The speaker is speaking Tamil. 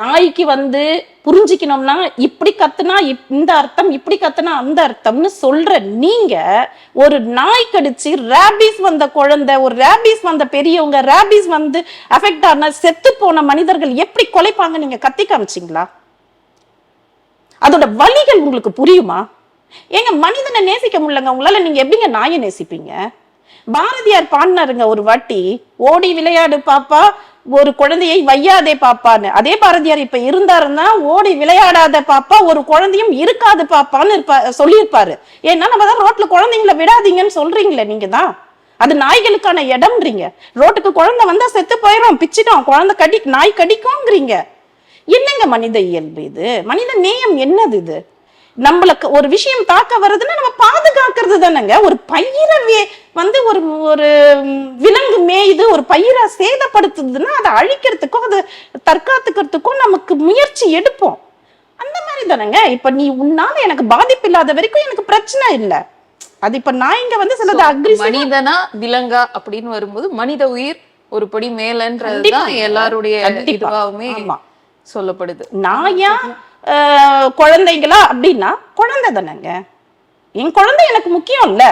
நாய்க்கு வந்து புரிஞ்சுக்கணும்னா இப்படி கத்துனா இப்- இந்த அர்த்தம் இப்படி கத்துனா அந்த அர்த்தம்னு சொல்ற நீங்க ஒரு நாய் கடிச்சு ரேபிஸ் வந்த குழந்தை ஒரு ரேபிஸ் வந்த பெரியவங்க ரேபிஸ் வந்து அஃபெக்ட் ஆன செத்து போன மனிதர்கள் எப்படி கொலைப்பாங்க நீங்க கத்தி காமிச்சிங்களா? அதோட வலிகள் உங்களுக்கு புரியுமா? ஏங்க மனிதனை நேசிக்க முடியலங்க. உங்களால நீங்க எப்படிங்க நாயை நேசிப்பீங்க? பாரதியார் பாடினாருங்க ஒரு வாட்டி ஓடி விளையாடு பாப்பா ஒரு குழந்தையை வையாதே பாப்பான்னு. அதே பாரதியார் இப்ப இருந்தாருன்னா ஓடி விளையாடாத பாப்பா ஒரு குழந்தையும் இருக்காது பாப்பான்னு இருப்பா சொல்லியிருப்பாரு. ஏன்னா நம்ம தான் ரோட்ல குழந்தைங்களை விடாதீங்கன்னு சொல்றீங்களே நீங்க தான். அது நாய்களுக்கான இடம்ன்றீங்க. ரோட்டுக்கு குழந்தை வந்தா செத்து போயிடும் பிச்சிட்டோம் குழந்தை கடி நாய் கடிக்கும்ங்கிறீங்க என்னங்க மனித இயல்பு இது? மனித நேயம் என்னது இது? நம்மளுக்கு ஒரு விஷயம் தாக்க வருதுன்னா நம்ம பாதுகாக்கிறது தானேங்க ஒரு பயிரை வே- வந்து ஒரு ஒரு விலங்கு மேயுது ஒரு பயிரை சேதப்படுத்துதுன்னா அதை அழிக்கிறதுக்கும் அதை தற்காத்துக்கிறதுக்கும் நமக்கு முயற்சி எடுப்போம் அந்த மாதிரி தானேங்க இப்ப நீ உன்னால எனக்கு பாதிப்பு இல்லாத வரைக்கும் எனக்கு பிரச்சனை இல்ல அது இப்ப நான் இங்க வந்து சிலது அக்ரிசிவ் மனிதனா விலங்கா அப்படின்னு வரும்போது மனித உயிர் ஒரு படி மேலன்றதுதான் கண்டிப்பாங்க. எல்லாருடைய. இதுவாகவுமே. சொல்லப்படுது. நாயா அஹ், குழந்தைங்களா அப்படின்னா குழந்தை தானேங்க. என் குழந்தை எனக்கு முக்கியம் இல்லை